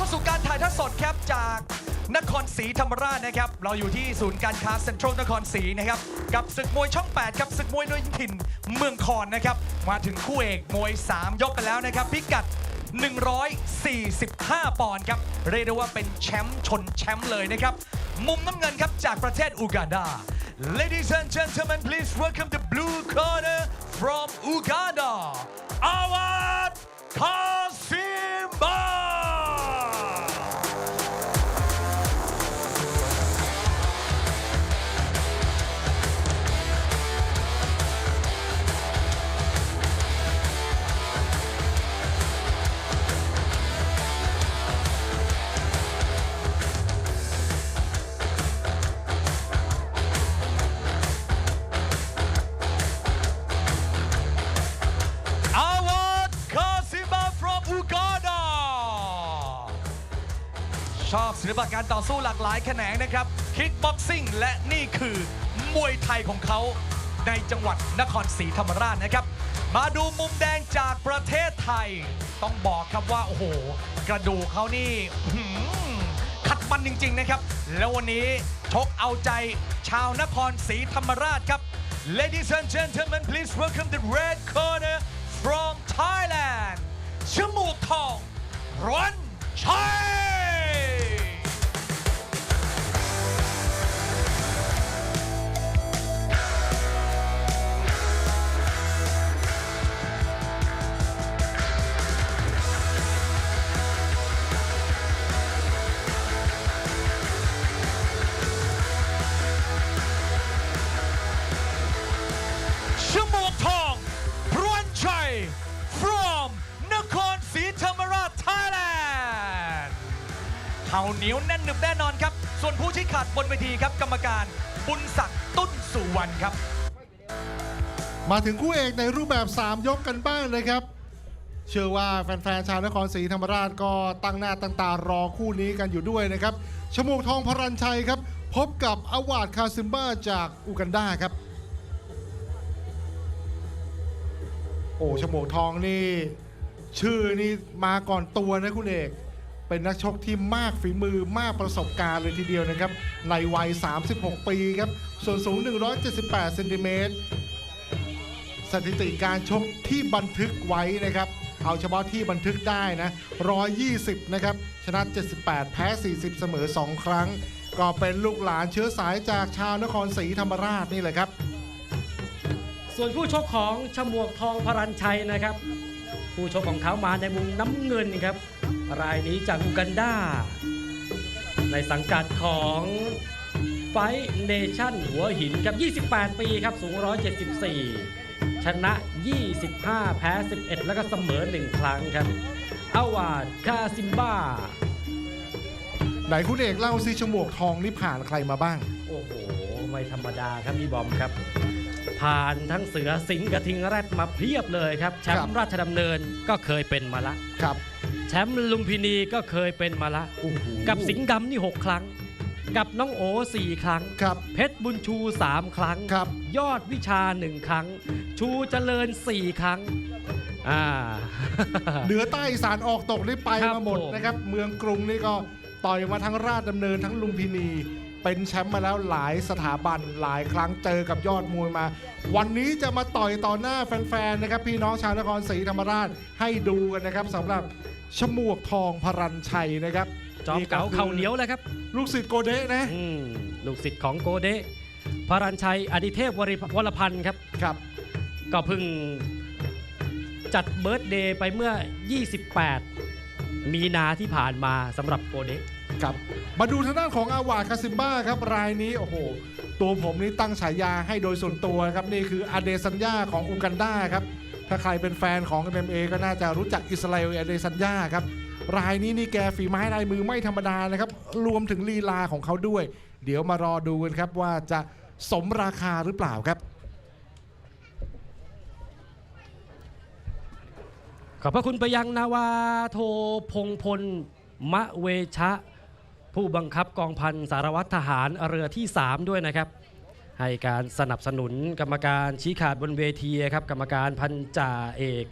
เข้าสู่การถ่ายทอดสดครับจากนครศรีธรรมราชนะครับ เราอยู่ที่ศูนย์การค้าเซ็นทรัลนครศรีนะครับ กับศึกมวยช่อง8ครับศึกมวยโดยถิ่นเมืองคอนนะครับ มาถึงคู่เอกมวย 3 ยกกันแล้วนะครับ พิกัด 145 ปอนด์ครับ เรียกได้ว่าเป็นแชมป์ชนแชมป์เลยนะครับ มุมน้ำเงินครับจากประเทศอูกาดา Ladies and gentlemen please welcome the blue corner from Uganda Awad Kasimba บศิลปะการต่อสู้หลากหลายแขนงนะครับคิกบ็อกซิ่งและนี่คือมวยไทยของเขาในจังหวัดนครศรีธรรมราชนะครับ มาดูมุมแดงจากประเทศไทย ต้องบอกครับว่า โอ้โห กระดูกเขานี่ขัดมันจริง ๆ นะครับ แล้ววันนี้ชกเอาใจชาวนครศรีธรรมราชครับ Ladies and gentlemen please welcome the red corner from Thailand ชมูกทองร้อนชัย เหนียวแน่นหนึบแน่นอนครับ ส่วนผู้ชี้ขาดบนเวทีครับ กรรมการบุญศักดิ์ตุ้นสุวรรณครับ มาถึงคู่เอกในรูปแบบ 3 ยกกันบ้างนะครับ เชื่อว่าแฟนๆชาวนครศรีธรรมราชก็ตั้งหน้าตั้งตารอคู่นี้กันอยู่ด้วยนะครับชมูกทองพรัญชัยครับ พบกับอาวาดคาซิมบ้าจากอูกันดาครับ โอ้ชมูกทองนี่ ชื่อนี่มาก่อนตัวนะคุณเอก เป็นนักชกที่มากฝีมือมากประสบการณ์เลยทีเดียวนะครับ ในวัย 36 ปีครับ ส่วนสูง 178เซนติเมตรสถิติการชกที่บันทึกไว้นะครับ เอาเฉพาะที่บันทึกได้นะ 120 นะครับ ชนะ 78 แพ้ 40 เสมอ 2 ครั้ง ก็เป็นลูกหลานเชื้อสายจากชาวนครศรีธรรมราชนี่แหละครับ ส่วนผู้ชกของฉมวกทองพรัญชัยนะครับ ผู้ชกของเขามาในมุมน้ำเงินครับ รายนี้จากอูกันดา ในสังกัดของไฟเนชั่นหัวหินครับ 28 ปีครับ สูง 174 ชนะ 25 แพ้ 11 แล้วก็เสมอ 1 ครั้งครับอาวาดคาซิมบ้า ไหนคุณเอกเล่าซิชมวกทองนี่ผ่านใครมาบ้าง โอ้โห ไม่ธรรมดาครับพี่บอมครับ ผ่านทั้งเสือสิงห์กระทิงแรดมาเพียบเลยครับแชมครับป์ราชดำเนินก็เคยเป็นมาละครับ แชมป์ลุมพินีก็เคยเป็นมาละโอ้โหกับสิงห์ดำนี่ 6 ครั้ง กับน้องโอ4ครั้ง ครับ เพชรบุญชู 3 ครั้ง ครับ ยอดวิชา 1 ครั้ง ชูเจริญ 4 ครั้งอ่าเหนือใต้อีสานออกตกนี่ไปครับมาหมดผมนะครับ เมืองกรุงนี่ก็ต่อยมาทั้งราชดำเนินทั้งลุมพินี เป็นแชมป์มาแล้วหลายสถาบันหลายครั้งเจอกับยอดมวยมา วันนี้จะมาต่อยต่อหน้าแฟนๆนะครับพี่น้องชาวนครศรีธรรมราชให้ดูกันนะครับสำหรับชมวกทองพรัญชัยนะครับจอมเก๋าเข่าเหนียวเลยครับ ลูกศิษย์โกเดะนะอืมลูกศิษย์ของโกเดะพรัญชัยอดิเทพวริวรพันธ์ครับครับ ก็เพิ่งจัดเบิร์ตเดย์ไปเมื่อ 28 มีนาที่ผ่านมาสำหรับโกเดะ ครับ มาดูทางด้านของอาวาคาซิมบ้าครับรายนี้โอ้โห ตัวผมนี่ตั้งฉายาให้โดยส่วนตัวครับ นี่คืออเดซันยาของอูกันดาครับ ถ้าใครเป็นแฟนของ MMA ก็น่าจะรู้จักอิสราเอลอเดซันยาครับ รายนี้นี่แกฝีไม้ลายมือไม่ธรรมดานะครับ รวมถึงลีลาของเขาด้วย เดี๋ยวมารอดูกันครับว่าจะสมราคาหรือเปล่าครับขอบพระคุณไปยังนาวาโทพงพล มะเวชะ ผู้บังคับกองพันสารวัตรทหารเรือที่ 3 ด้วยนะครับ ให้การสนับสนุนกรรมการชี้ขาดบนเวทีครับกรรมการพันจ่าเอก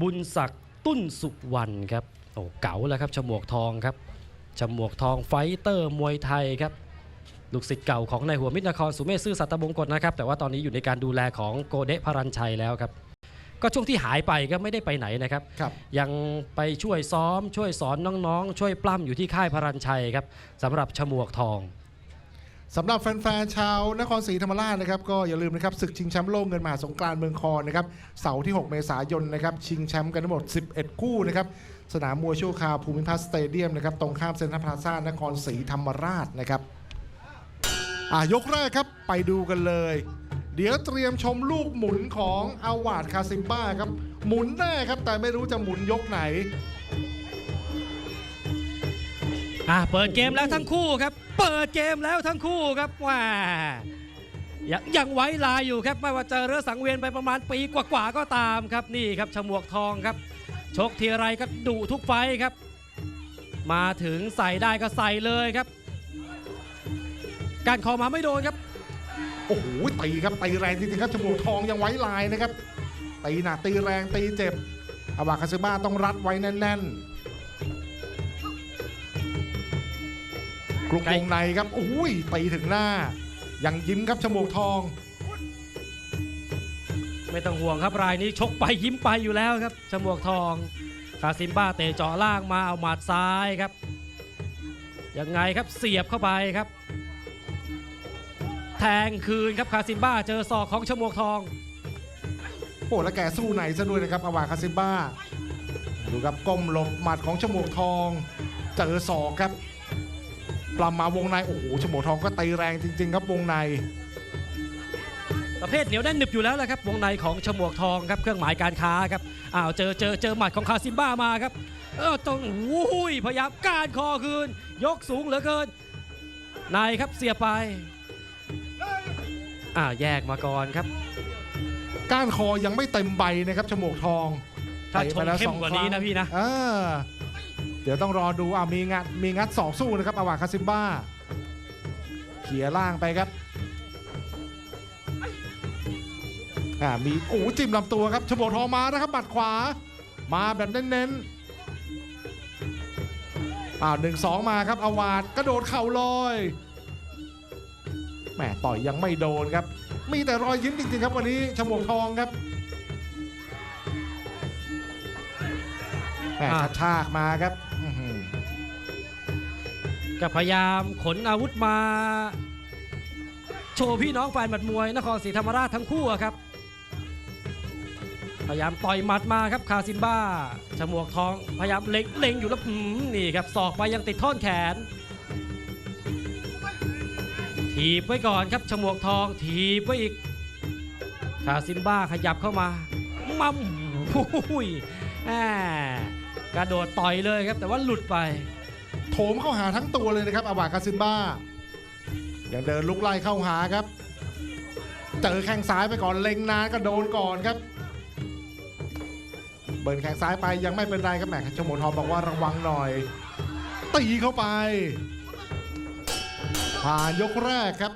บุญศักดิ์ตุ้นสุวรรณครับโอ้เก๋าแล้วครับฉมวกทองครับฉมวกทองไฟเตอร์มวยไทยครับลูกศิษย์เก่าของนายหัวมิตรนครสุเมธซื่อสัตบงกฎนะครับ แต่ว่าตอนนี้อยู่ในการดูแลของโกเดะพรัญชัยแล้วครับ ก็ช่วงที่หายไปก็ไม่ได้ไปไหนนะครับครับ ยังไปช่วยซ้อม ช่วยสอนน้องๆ ช่วยปล้ำอยู่ที่ค่ายพรัญชัยครับสำหรับฉมวกทองสำหรับแฟนๆ ชาวนครศรีธรรมราชนะครับก็อย่าลืมนะครับศึกชิงแชมป์โลกเงินมหาสงกรานต์เมืองคอนนะครับเสาร์ที่ 6 เมษายนนะครับชิงแชมป์กันทั้งหมด 11 คู่นะครับสนามมวยชั่วคราวภูมิพัฒน์สเตเดียมนะครับตรงข้ามเซ็นทรัลพลาซ่านครศรีธรรมราชนะครับอะยกแรกครับไปดูกันเลย เดี๋ยวเตรียมชมลูกหมุนของอาวาดคาซิมบ้าครับ หมุนแน่ครับแต่ไม่รู้จะหมุนยกไหน อะเปิดเกมแล้วทั้งคู่ครับ เปิดเกมแล้วทั้งคู่ครับว้ายังยังไว้ลายอยู่ครับไม่ว่าเจอเรือสังเวียนไปประมาณปีกว่าๆก็ตามครับนี่ครับฉมวกทองครับ ชกทีไรก็ดุทุกไฟครับ มาถึงใส่ได้ก็ใส่เลยครับการคอมาไม่โดนครับ โอ้โหตีครับตีแรงจริงๆครับจมูกทองยังไว้ลายนะครับตีหนักตีแรงตีเจ็บอาวาคาซึบ้าต้องรัดไว้แน่นๆกลุกวงในครับโอ้ยตีถึงหน้า ยังยิ้มครับจมูกทอง ไม่ต้องห่วงครับรายนี้ชกไปยิ้มไปอยู่แล้วครับฉมวกทองคาซิมบ้าเตะเจาะล่างมาเอาหมัดซ้ายครับยังไงครับเสียบเข้าไปครับ แทงคืนครับคาซิมบ้าเจอศอกของฉมวกทอง โอ้แล้วแกสู้ไหนซะด้วยนะครับอาวาคาซึบ้า ดูครับก้มหลบหมัดของจมูกทองเจอศอกครับปลามาวงในโอ้โหจมูกทองก็ตีแรงจริง ๆ ครับวงใน ประเภทเหนียวแน่นหนึบอยู่แล้วแหละครับวงในของฉมวกทองครับเครื่องหมายการค้าครับอ้าวเจอเจอเจอหมัดของคาซิมบ้ามาครับเออต้องวุ้ยพยายามก้านคอคืน ยกสูงเหลือเกินนายครับเสียบไป อ่าแยกมาก่อนครับ ก้านคอยังไม่เต็มใบนะครับจมูกทองถ้าชไปงแล้วเข้สมองกว่าครั้นี้งนะพี่นะเออเดี๋ยวต้องรอดูอ่ามีงัดมีงัดสองสู้นะครับอาวาคาซิมบ้าเขี่ยล่างไปครับอ่ามีโอ้จิ้มลำตัวครับฉมวกทองมานะครับบัดขวา มาแบบเน้นๆอ่าหนึ่งสองมาครับอาวาดกระโดดเข่าลอยแห มต่อยยังไม่โดนครับ มีแต่รอยยิ้มจริงๆครับวันนี้ฉมวกทองครับแหม่อ่ากระชากมาครับอื้อหือก็พยายามขนอาวุธมา โชว์พี่น้องแฟนหมัดมวยนครศรีธรรมราชทั้งคู่อะครับ พยายามต่อยหมัดมาครับคาซิมบ้าฉมวกทอง พยายามเล็งเล็งอยู่แล้วหืมนี่ครับศอกไปยังติดท่อนแขน ถีบไว้ก่อนครับฉมวกทอง ถีบไว้อีกคาซิมบ้าขยับเข้ามา มั่มหุยแหมกระโดดต่อยเลยครับ แต่ว่าหลุดไป โถมเข้าหาทั้งตัวเลยนะครับอาวากาซิมบ้ายังเดินลุกไล่เข้าหาครับ เจอแข้งซ้ายไปก่อนเล็งนานก็โดนก่อนครับ เบิร์นแข้งซ้ายไปยังไม่เป็นไรครับแหมชมโมทองบอกว่าระวังหน่อยตีเข้าไป ผ่านยกแรกครับ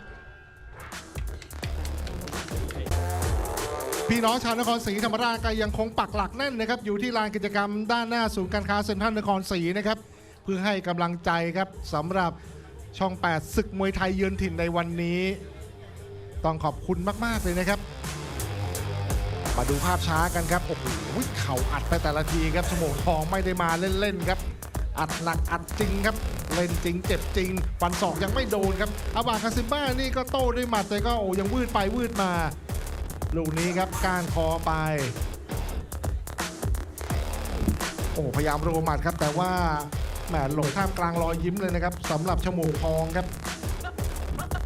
พี่น้องชาวนครศรีธรรมราชก็ยังคงปักหลักแน่นนะครับ อยู่ที่ลานกิจกรรมด้านหน้าศูนย์การค้าเซ็นทรัลนครศรีนะครับ เพื่อให้กำลังใจครับสำหรับช่อง 8 ศึกมวยไทยเยือนถิ่นในวันนี้ ต้องขอบคุณมาก ๆ เลยนะครับ มาดูภาพช้ากันครับ โอ้โหเข่าอัดไปแต่ละทีครับสมองทองไม่ได้มาเล่น ๆ ครับ อัดหนักอัดจริงครับ เล่นจริงเจ็บจริงฟันศอกยังไม่โดนครับอาบาคาซิมบ้านี่ก็โต้ด้วยหมัดแต่ก็โอ้ยังวืดไปวืดมา ลูกนี้ครับก้านคอไป โอ้พยายามโรหมัดครับ แต่ว่าแหมหลงท่ามกลางรอยยิ้มเลยนะครับสำหรับชมูกทองครับ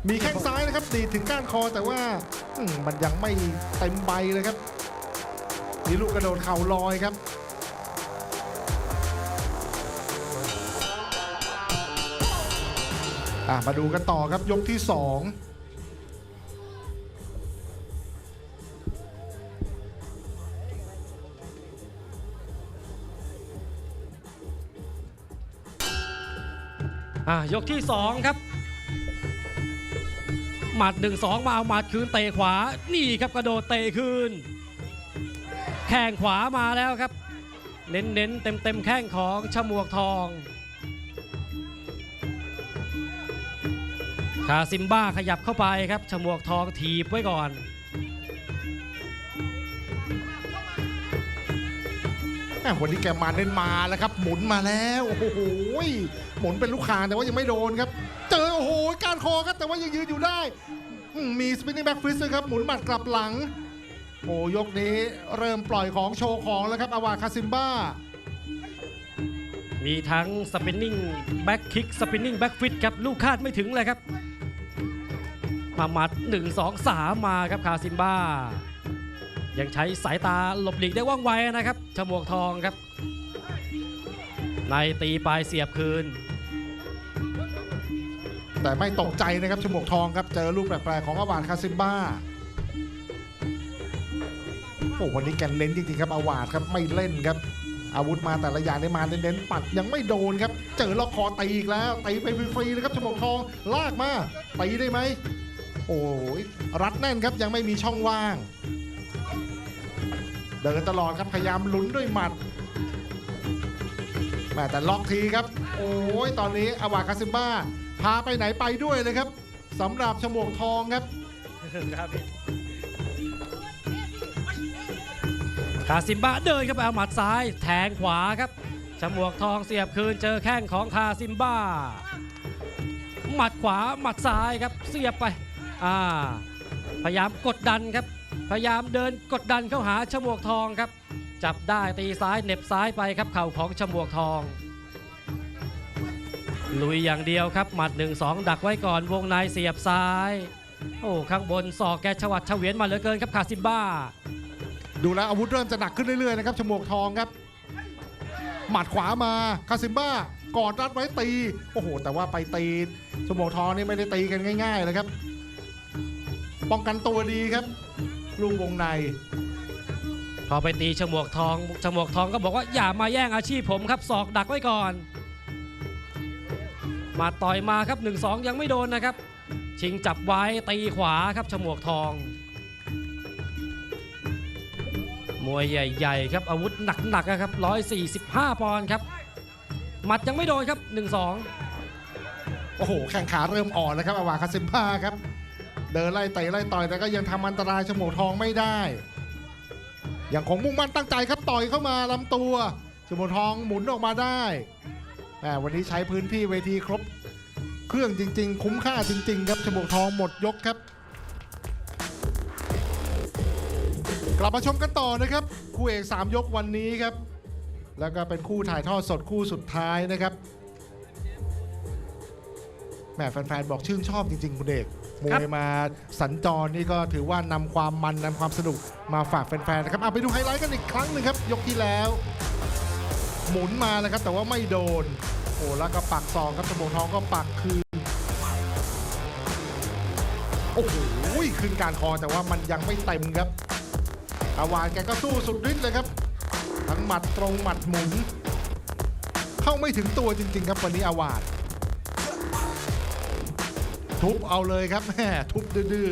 มีแข้งซ้ายนะครับดีถึงก้านคอแต่ว่าอมันยังไม่เต็มใบเลยครับมีลูกกระโดดเข่าลอยครับ อะมาดูกันต่อครับยกที่สองอะยกที่2ครับ หมัด1 2มาเอาหมัดคืนเตะขวา นี่ครับกระโดดเตะคืน แข้งขวามาแล้วครับ เน้นๆเต็มๆแข้งของฉมวกทอง คาซิมบ้าขยับเข้าไปครับฉมวกทองถีบไว้ก่อนแหม่วันนี้แกมาเน้นมาแล้วครับ หมุนมาแล้วโอ้โหหมุนเป็นลูกคางแต่ว่ายังไม่โดนครับ เจอโอ้โหการคอครับแต่ว่ายังยืนอยู่ได้อืมมีสปินนิ่งแบ็กฟิสครับหมุนหมัดกลับหลังโอ้ยกนี้เริ่มปล่อยของโชว์ของแล้วครับอาวาคาซิมบ้ามีทั้งสปินนิ่งแบ็กคิกสปินนิ่งแบ็กฟิตครับลูกคาดไม่ถึงเลยครับ มาหมัด1 2 3 มาครับคาซิมบ้า ยังใช้สายตาหลบหลีกได้ว่องไวนะครับฉมวกทองครับ ในตีปลายเสียบคืน แต่ไม่ตกใจนะครับฉมวกทองครับ เจอลูกแปลกๆของอาวาดคาซิมบ้าโอ้วันนี้แกนเน้นจริงๆครับอาวาดครับไม่เล่นครับ อาวุธมาแต่ละอย่างได้มาเน้นๆปัดยังไม่โดนครับ เจอล็อกคอตีอีกแล้วตีไปฟรีๆเลยครับฉมวกทองลากมาตีได้ไหม โอ้ยรัดแน่นครับยังไม่มีช่องว่าง เดินตลอดครับพยายามลุ้นด้วยหมัดแม่แต่ล็อกทีครับ โอ้ยตอนนี้อาวาคาซิมบ้าพาไปไหนไปด้วยเลยครับสำหรับฉมวกทองครับคาซิมบ้าเดินเข้าไปเอาหมัดซ้ายแทงขวาครับฉมวกทองเสียบคืนเจอแข้งของคาซิมบ้า หมัดขวาหมัดซ้ายครับเสียบไป อ่าพยายามกดดันครับ พยายามเดินกดดันเข้าหาฉมวกทองครับ จับได้ตีซ้ายเหน็บซ้ายไปครับเข่าของฉมวกทอง ลุยอย่างเดียวครับ หมัด 1 2 ดักไว้ก่อนวงในเสียบซ้าย โอ้ข้างบนศอกแกชวัดเฉวียนมาเหลือเกินครับคาซิมบ้า ดูแล้วอาวุธเริ่มจะหนักขึ้นเรื่อยๆนะครับฉมวกทองครับ หมัดขวามาคาซิมบ้ากอดรัดไว้ตี โอ้โห แต่ว่าไปตีฉมวกทองนี่ไม่ได้ตีกันง่ายๆเลยครับ ป้องกันตัวดีครับ ลูกวงใน พอไปตีฉมวกทองฉมวกทองก็บอกว่าอย่ามาแย่งอาชีพผมครับศอกดักไว้ก่อน มาต่อยมาครับ 1-2 ยังไม่โดนนะครับ ชิงจับไว้ตีขวาครับฉมวกทอง มวยใหญ่ๆครับอาวุธหนักๆอะครับ145 ปอนด์ครับหมัดยังไม่โดนครับ 1-2 โอ้โห แข่งขาเริ่มอ่อนแล้วครับอาวาคาซิมบ้าครับ เดินไล่เตะไล่ต่อยแต่ก็ยังทำอันตรายฉมวกทองไม่ได้อย่างของมุ่งมั่นตั้งใจครับต่อยเข้ามาลำตัวฉมวกทองหมุนออกมาได้แหมวันนี้ใช้พื้นที่เวทีครบ เครื่องจริง ๆ คุ้มค่าจริง ๆ ครับฉมวกทองหมดยกครับ กลับมาชมกันต่อนะครับคู่เอก3ยกวันนี้ครับ แล้วก็เป็นคู่ถ่ายทอดสดคู่สุดท้ายนะครับแหมแฟนๆบอกชื่นชอบจริง ๆ คุณเอก มวยมาสัญจรนี่ก็ถือว่านำความมันนำความสนุกมาฝากแฟนๆนะครับเอาไปดูไฮไลท์กันอีกครั้งหนึ่งครับ ยกที่แล้ว หมุนมาแล้วครับแต่ว่าไม่โดนโอ้แล้วก็ปักซองครับสมงทองก็ปักคืนโอ้โหขึ้นการคอแต่ว่ามันยังไม่เต็มครับอาวานแกก็สู้สุดฤทธิ์เลยครับ ทั้งหมัดตรงหมัดหมุน เข้าไม่ถึงตัวจริง ๆ ครับวันนี้อาวาด ทุบเอาเลยครับแม่ทุบดื้อ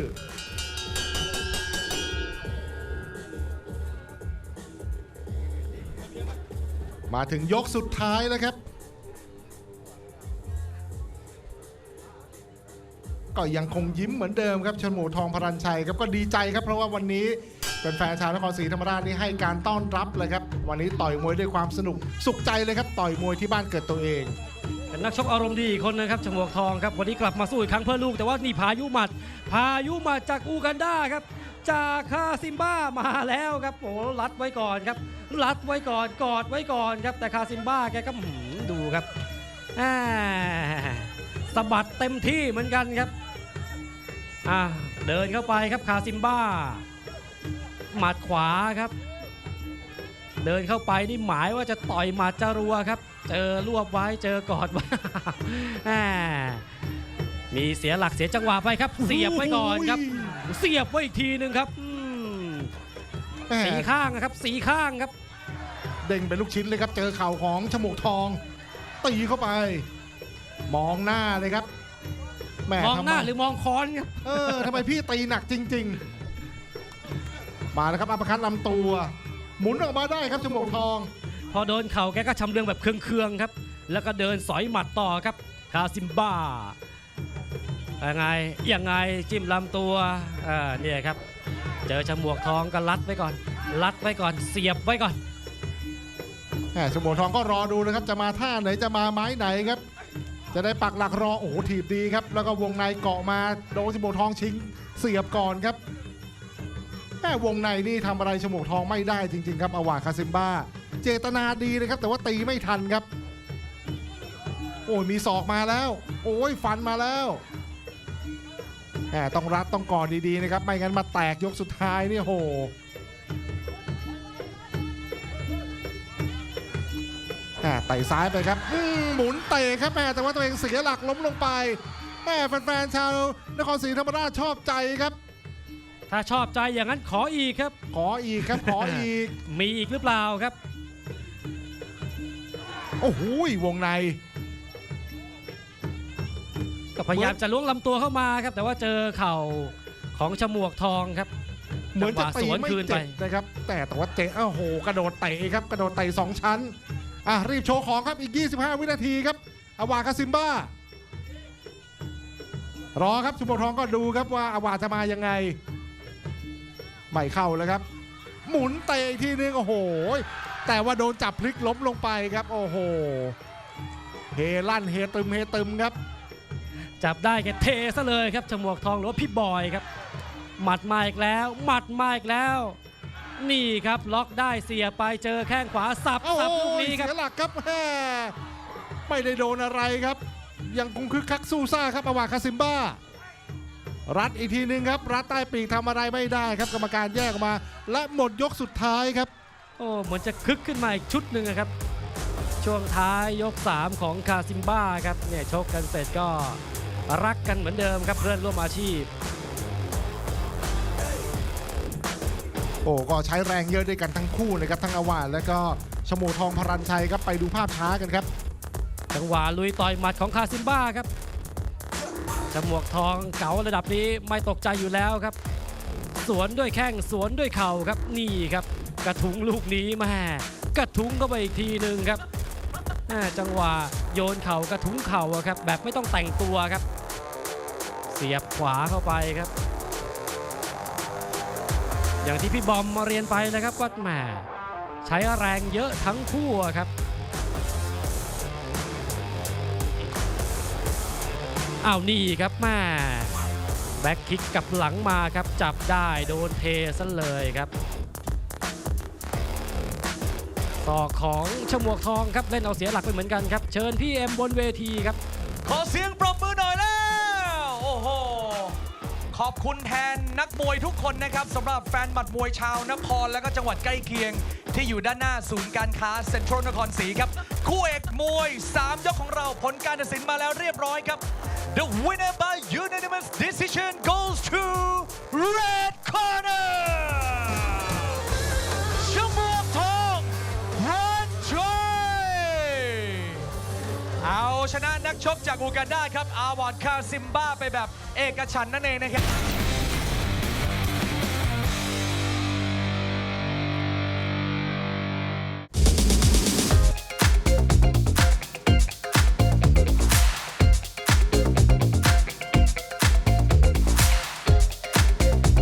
มาถึงยกสุดท้ายแล้วครับ ก็ยังคงยิ้มเหมือนเดิมครับชนหมูทองพรัญชัยครับก็ดีใจครับเพราะว่าวันนี้เป็นแฟนๆชาวนครศรีธรรมราชนี่ให้การต้อนรับเลยครับ วันนี้ต่อยมวยด้วยความสนุกสุขใจเลยครับ ต่อยมวยที่บ้านเกิดตัวเอง เป็นนักชกอารมณ์ดีคนนะครับฉมวกทองครับวันนี้กลับมาสู้อีกครั้งเพื่อลูกแต่ว่านี่พายุหมัด พายุหมัดจากอูกันดาครับ จากคาซิมบ้ามาแล้วครับโอ้รัดไว้ก่อนครับรัดไว้ก่อนกอดไว้ก่อนครับแต่คาซิมบ้าแกก็หืมดูครับอ่าสะบัดเต็มที่เหมือนกันครับอ่าเดินเข้าไปครับคาซิมบ้า หมัดขวาครับ เดินเข้าไปนี่หมายว่าจะต่อยหมัดจรัวครับ เจอรวบไว้เจอกอดไว้ แหม่มีเสียหลักเสียจังหวะไปครับ เสียบไว้ก่อนครับ เสียบไว้อีกทีหนึ่งครับอืมแม่สีข้างนะครับ สีข้างครับ เด้งเป็นลูกชิ้นเลยครับ เจอเข่าของฉมวกทองตีเข้าไป มองหน้าเลยครับแหมองหน้าทำไหรือมองค้อนครับเออทำไมพี่ตีหนักจริง ๆ มาแล้วครับอัปคัตลำตัว หมุนออกมาได้ครับฉมวกทอง พอโดนเข่าแกก็ชำเลืองแบบเคืองๆครับ แล้วก็เดินสอยหมัดต่อครับคาซิมบ้ายังไงยังไงจิ้มลำตัวอ่าเนี่ยครับ เจอฉมวกทองก็ลัดไว้ก่อน ลัดไว้ก่อนเสียบไว้ก่อนแหมชมวกทองก็รอดูนะครับ จะมาท่าไหนจะมาไม้ไหนครับ จะได้ปักหลักรอโอ้โหถีบดีครับ แล้วก็วงในเกาะมาโดนชมวกทองชิงเสียบก่อนครับแหมวงในนี่ทำอะไรชมวกทองไม่ได้จริง ๆ ครับอาวาคาซิมบ้า เจตนาดีนะครับ แต่ว่าตีไม่ทันครับ โอ้ยมีศอกมาแล้ว โอ้ยฟันมาแล้วแหมต้องรัดต้องกอดดีๆนะครับ ไม่งั้นมาแตกยกสุดท้ายนี่โหแม่เตะซ้ายไปครับอืมหมุนเตะครับแม่แต่ว่าตัวเองเสียหลักล้มลงไปแม่แฟนๆชาวนครศรีธรรมราชชอบใจครับ ถ้าชอบใจอย่างนั้นขออีกครับ ขออีกครับขออีก มีอีกหรือเปล่าครับโอ้โหวงใน ก็พยายามจะล้วงลำตัวเข้ามาครับ แต่ว่าเจอเข่าของฉมวกทองครับเหมือนจะจังหวตีสวนไม่คืนไปเจ็บนะครับ แต่แต่ว่าเจ๊โอ้โห กระโดดเตะครับ กระโดดเตะสองชั้น อะ รีบโชว์ของครับอีก 25 วินาทีครับอาวาคาซิมบ้ารอครับชุมพลทองก็ดูครับว่าอาวาจะมายังไงไม่เข้าแล้วครับ หมุนเตะอีกทีนึงโอ้โห แต่ว่าโดนจับพลิกล้มลงไปครับ โอ้โหเฮลั่นเฮตึมเฮตึมครับ จับได้แกเทซะเลยครับฉมวกทองหรือว่าพี่บอยครับ หมัดมาอีกแล้ว หมัดมาอีกแล้ว นี่ครับล็อกได้เสียไปเจอแข้งขวาสับโอ้โหสับลูกนี้ครับ เสียหลักครับแม่ไม่ได้โดนอะไรครับ ยังคงคึกคักสู้ซ่าครับอาวาคาซิมบ้า รัดอีกทีหนึงครับ รัดใต้ปีกทำอะไรไม่ได้ครับกรรมการแยกออกมา และหมดยกสุดท้ายครับ โอ้เหมือนจะคึกขึ้นมาอีกชุดหนึ่งนะครับ ช่วงท้ายยก 3 ของคาซิมบ้าครับเนี่ยชกกันเสร็จก็รักกันเหมือนเดิมครับเพื่อนร่วมอาชีพ โอ้ก็ใช้แรงเยอะด้วยกันทั้งคู่นะครับทั้งอาวาสแล้วก็ชโมทองพรันชัยครับไปดูภาพช้ากันครับ จังหวะลุยต่อยหมัดของคาซิมบ้าครับจมวกทองเก๋าระดับนี้ไม่ตกใจอยู่แล้วครับ สวนด้วยแข้งสวนด้วยเข่าครับนี่ครับ กระทุ้งลูกนี้แม่กระทุ้งเข้าไปอีกทีหนึ่งครับจังหวะโยนเข่ากระทุ้งเข่าครับแบบไม่ต้องแต่งตัวครับ เสียบขวาเข้าไปครับ อย่างที่พี่บอมมาเรียนไปนะครับว่าแหมใช้แรงเยอะทั้งคู่ครับอ้าวนี่ครับแม่แบ็คคิกกับหลังมาครับจับได้โดนเทซะเลยครับ ศอกของฉมวกทองครับเล่นเอาเสียหลักไปเหมือนกันครับ เชิญพี่เอ็มบนเวทีครับ ขอเสียงปรบมือหน่อยแล้ว โอ้โห ขอบคุณแทนนักมวยทุกคนนะครับสำหรับแฟนหมัดมวยชาวนครและก็จังหวัดใกล้เคียง ที่อยู่ด้านหน้าศูนย์การค้าเซ็นทรัลนครศรีครับ คู่เอกมวย 3 ยกของเราผลการตัดสินมาแล้วเรียบร้อยครับ The winner by unanimous decision goes to red corner ชนะนักชกจากอูกันดาครับ อาวอดคาซิมบ้าไปแบบเอกฉันท์นั่นเองนะครับ